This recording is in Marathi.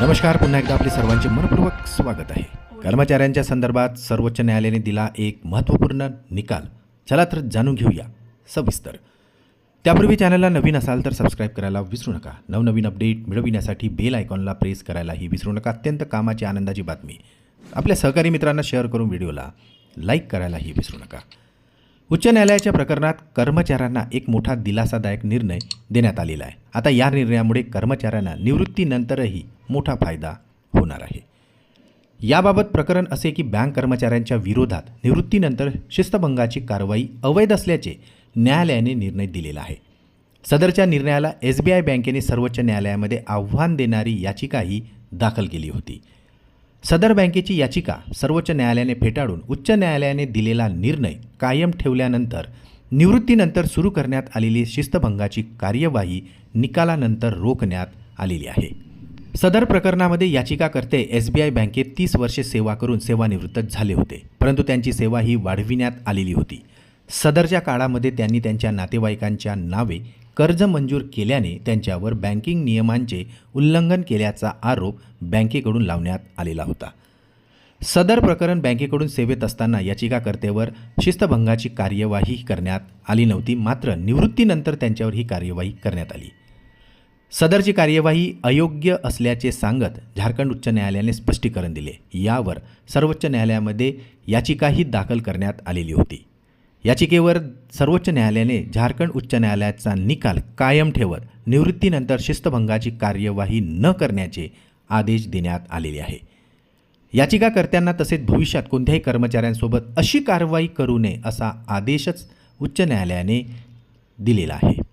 नमस्कार पुन्हा एकदा आपले सर्वांचे मनपूर्वक स्वागत आहे. कर्मचाऱ्यांच्या संदर्भात सर्वोच्च न्यायालयाने दिला एक महत्त्वपूर्ण निकाल. चला तर जाणून घेऊया. सविस्तर. त्यापूर्वी चॅनलला नवीन असाल तर सबस्क्राईब करायला विसरू नका. नवनवीन अपडेट मिळविण्यासाठी बेल आयकॉनला प्रेस करायलाही विसरू नका. अत्यंत कामाची आनंदाची बातमी. आपल्या सहकारी मित्रांना शेअर करून व्हिडिओला लाईक करायलाही विसरू नका. उच्च न्यायालयाच्या प्रकरणात कर्मचाऱ्यांना एक मोठा दिलासादायक निर्णय देण्यात आलेला आहे. आता या निर्णयामुळे कर्मचाऱ्यांना निवृत्तीनंतरही मोठा फायदा होणार आहे. याबाबत प्रकरण असे की बँक कर्मचाऱ्यांच्या विरोधात निवृत्तीनंतर शिस्तभंगाची कारवाई अवैध असल्याचे न्यायालयाने निर्णय दिलेला आहे. सदरच्या निर्णयाला एस बी आय बँकेने सर्वोच्च न्यायालयामध्ये आव्हान देणारी याचिकाही दाखल केली होती. सदर बँकेची याचिका सर्वोच्च न्यायालयाने फेटाळून उच्च न्यायालयाने दिलेला निर्णय कायम ठेवल्यानंतर निवृत्तीनंतर सुरू करण्यात आलेली शिस्तभंगाची कार्यवाही निकालानंतर रोखण्यात आलेली आहे. सदर प्रकरणामध्ये याचिकाकर्ते एस बी आय बँकेत तीस वर्षे सेवा करून सेवानिवृत्त झाले होते परंतु त्यांची सेवा ही वाढविण्यात आलेली होती. सदरच्या काळामध्ये त्यांनी त्यांच्या नातेवाईकांच्या नावे कर्ज मंजूर केल्याने त्यांच्यावर बँकिंग नियमांचे उल्लंघन केल्याचा आरोप बँकेकडून लावण्यात आलेला होता. सदर प्रकरण बँकेकडून सेवेत असताना याचिकाकर्तेवर शिस्तभंगाची कार्यवाही करण्यात आली नव्हती मात्र निवृत्तीनंतर त्यांच्यावर ही कार्यवाही करण्यात आली. सदरची कार्यवाही अयोग्य असल्याचे सांगत झारखंड उच्च न्यायालयाने स्पष्टीकरण दिले. यावर सर्वोच्च न्यायालयामध्ये याचिकाही दाखल करण्यात आलेली होती. याचिकेवर सर्वोच्च न्यायालयाने झारखंड उच्च न्यायालयाचा निकाल कायम ठेवत निवृत्तीनंतर शिस्तभंगाची कार्यवाही न करण्याचे आदेश देण्यात आलेले आहे. याचिकाकर्त्यांना तसेच भविष्यात कोणत्याही कर्मचाऱ्यांसोबत अशी कारवाई करू नये असा आदेशच उच्च न्यायालयाने दिलेला आहे.